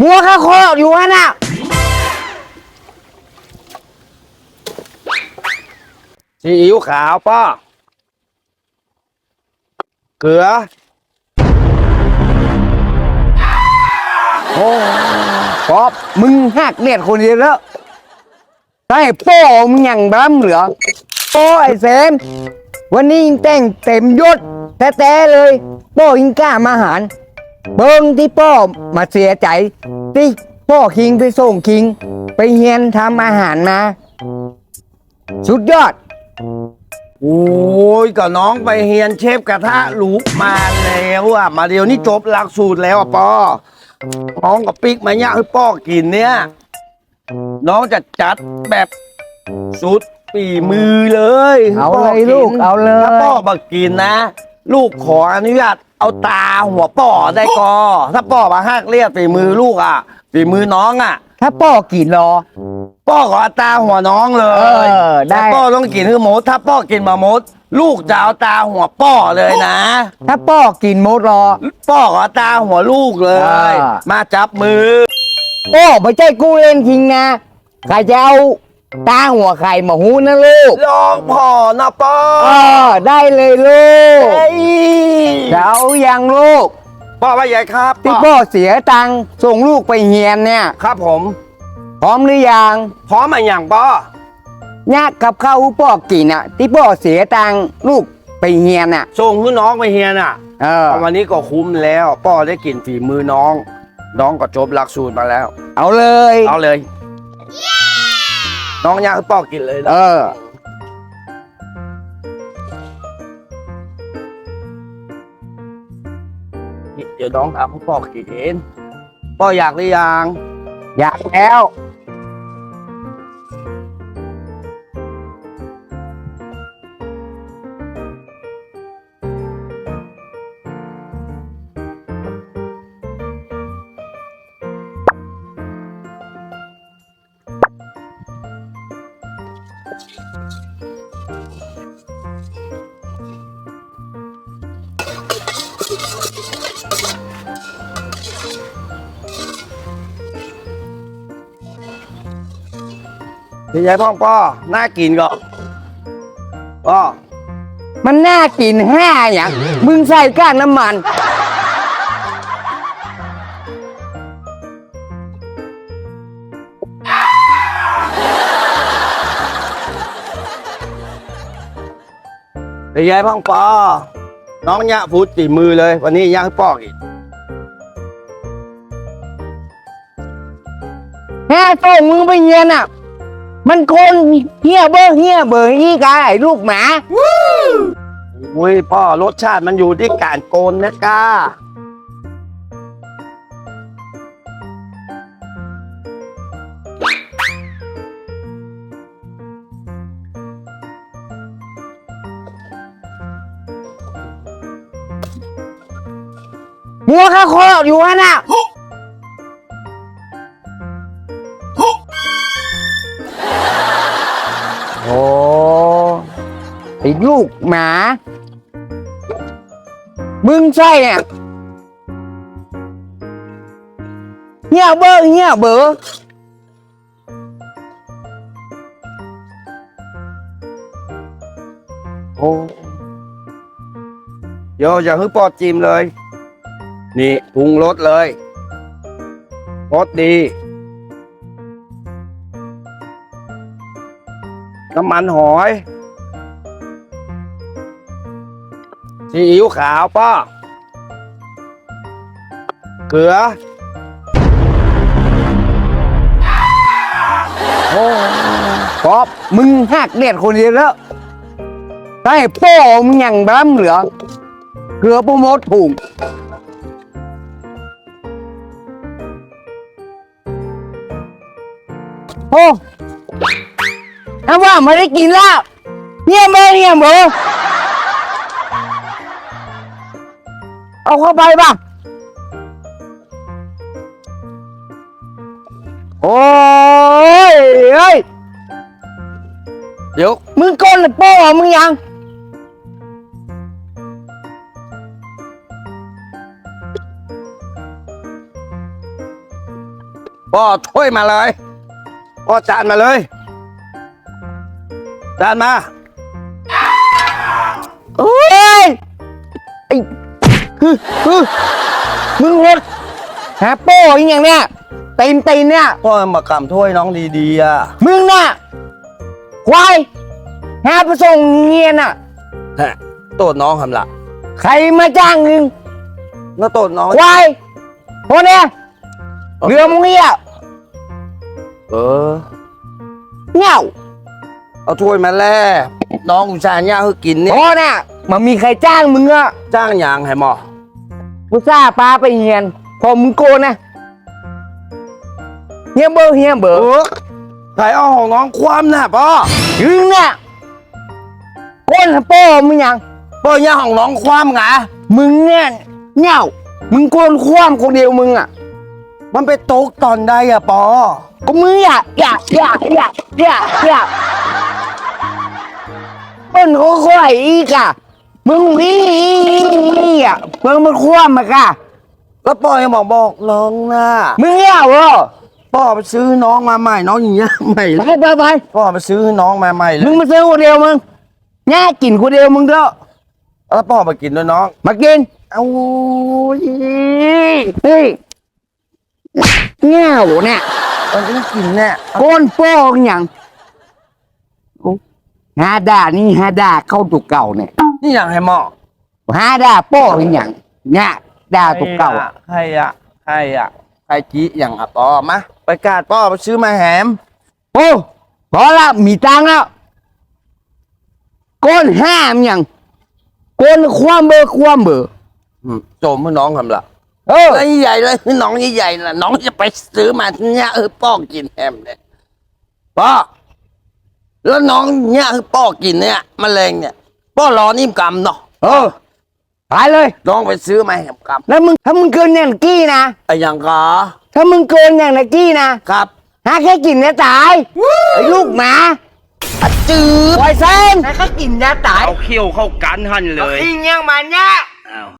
หัวข้าคออยู่ฮะน่ะซีอิ๊วขาวป้าเกลือ โอ้ป๊อบมึงหักเลียดคนเดียวแล้วใช่โป้มึงอย่างบ้าเหลือโอ้ไอ้เซม วันนี้ยิงแต่งเต็มยศแท้ๆเลย โป้ยิงกล้ามาหาร เบิ้งที่พ่อมาเสียใจที่พ่อคิงไปส่งคิง ไปเฮียนทำอาหารมา สุดยอด โอ้ยก็น้องไปเฮียนเชฟกระทะหลูมาแล้วอะ มาเดี๋ยวนี้จบหลักสูตรแล้วอะปอน้องกับปิ๊กมาเนี่ยให้ป้อกินเนี่ย น้องจะจัดแบบสุดปีมือเลยเอาเลยให้ป้ลูกนเอาเลย ถ้าป้อมากินนะ ลูกขออนุญาต เอาตาหัวป้อได้กอ ถ้าป้อมาหักเรียกฝีมือลูกอะฝีมือน้องอะ ถ้าพ่อกินรอ ป้อขอเอาตาหัวน้องเลยเออได้ แต่ป้อต้องกินคือหมดถ้าป้อกินมามด ลูกจะเอาตาหัวป้อเลยนะ ถ้าพ่อกินโมดรอ ป้อขอตาหัวลูกเลย อ่า มาจับมือ โอ้ไม่ใช่กูเล่นคิงนะใครจะเอา ตาหัวไข่มาหูนะลูก ลองพ่อนะป้อเออ ได้เลยลูกเฮ้ยจะเอาอย่างลูกป้อว่าใหญ่ครับที่ป้อพ่อเสียตังค์ส่งลูกไปเฮียนเนี่ย ครับผม พร้อมหรือยังพร้อมมาอย่างป้อยากกับข้าวที่พ่อกินอะ ที่พ่อเสียตังค์ลูกไปเฮียนอะ ส่งให้น้องไปเฮียนอะเออวันนี้ก็คุ้มแล้วป้อได้กินฝีมือน้อง น้องก็จบหลักสูตรมาแล้ว เอาเลย เอาเลย น้องอยากให้ป้อกินเลยนะเออ เดี๋ยวน้องทำให้ป้อกินป้ออยากหรือยัง อยากแล้ว พี่ยายพ่องป้อน่ากินก็ป้อมันน่ากินแห้าอย่างมึงใส่ก้านน้ำมัน พี่ยายพ่องป้อน้องเนี่ยพูดตีมือเลย วันนี้ย่างให้ป้อกินแค่ส่งมึงไปเฮียนอะ มันคนเฮียเบอร์เฮียเบอร์อีกาไอ้ลูกหมา อุ้ยป้อรสชาติมันอยู่ที่การโกนนะก้า， หัวข้าคออยู่ฮะน่ะโอ้ไอ้ลูกหมา มึงใช่อะเหี้ยเบอร์เหี้ยเบอร์โอ้เดี๋ยวอย่าให้ป้อจิ้มเลย นี่ปรุงรสเลยรสดี น้ำมันหอยซีอิ๊วขาวป้าเกลือโอ้ป๊อบมึงหักเลียดคนเดียวแล้วใช่โป้มึงย่างบ้าเหลือ เกลือโปรโมทถุง โอ้ถ้าว่าไม่ได้กินแล้วเนี่ยเบอร์เนี่ยเบอร์เอาเข้าไปป่ะโอ้ยเฮ้ยเดี๋ยวมึงก้นหรือโป้มึงยังปป้อถ้วยมาเลย ป้อจานมาเลย จานมาเอ้ยไอ้คือคือมึงหดหาโป้อีกอย่างเนี้ยตีนตีนเนี่ยพ่อมากำถ้วยน้องดีๆอะมึงน่ะควายหาไปส่งเงียนอะฮะโตดน้องทำละใครมาจ้างมึงแล้วโตดน้องควายพวกเนี้ยเรือมึงเนี่ย เออเง่าเอาถ้วยมาแล่น้องอุตส่าห์ย่างให้กินเนี่ยพอเนี่ยมันมีใครจ้างมึงอะจ้างอย่างให้หมอกูซ่าห์ปลาไปเฮียน พอมึงโกนนะเฮียเบอร์เฮียเบอเอร์อใครเอาของน้องความน่ะป้อยึงเนี่ยโกนโป้มึงยังป้อย่างของน้องความไงมึงเนี่ยเง่ามึงโกนคว่ำคนเดียวมึงอะ มันไปตกตอนใดอะปอ ก็มึงอยากอยากอยากอยากอยากอยากเปิ้นเขาค่อยอีกอะมึงอีอีอะเพิ่งมันคว่ำมากะแล้วปอยังบอกบอกน้องน่ะมึงเง่าเหรอป้อไปซื้อน้องมาใหม่น้องอย่างเงี้ยใหม่ไปไปไปป้อไปซื้อน้องมาใหม่เลมึยงมาซื้อคนเดียวมึงแง่กินคนเดียวมึงเด้อแล้วป้อมากินด้วยน้อง มากินเอาเฮ้ย เง่าเนี่ยตอนนี้กินเนี่ยก้นโป้งอย่างโอ้ฮาดานี่ฮาดาเข้าตุกเก่าเนี่ยนี่อย่างให้หมอฮาดาโป้งอย่างเนี่ยดาตุกเก่าใครอะใครอะใครจีอย่างอะปอมาไปกาดป้อไปซื้อมาแหมโอ้พอละมีตังค์แล้วก้นห้ามอย่างก้นความเบอร์ความเบอร์อืมโจมให้น้องทำละ เออแล้วใหญ่เลยคือน้องใหญ่ๆน่ะน้องจะไปซื้อมาเนี่ยเออป้อกินแฮมเนี่ยป้อแล้วน้องเนี่ยคือป้อกินเนี่ยมะเร็งเนี่ยป้อรอนิ่มกำเนาะเออไปเลยน้องไปซื้อมาแหมกำแล้วมึงถ้ามึงเกินอย่างกี้นะไอ้ยังกะถ้ามึงเกินอย่างนักกี้นะครับหาแค่กินเนี่ยตายไอ้ลูกหมาจืดปล่อยเส้นหาแค่กินเนี่ยตายเอาเขี้ยวเข้ากันหันเลยอิงยังมันเนี่ยอ้าว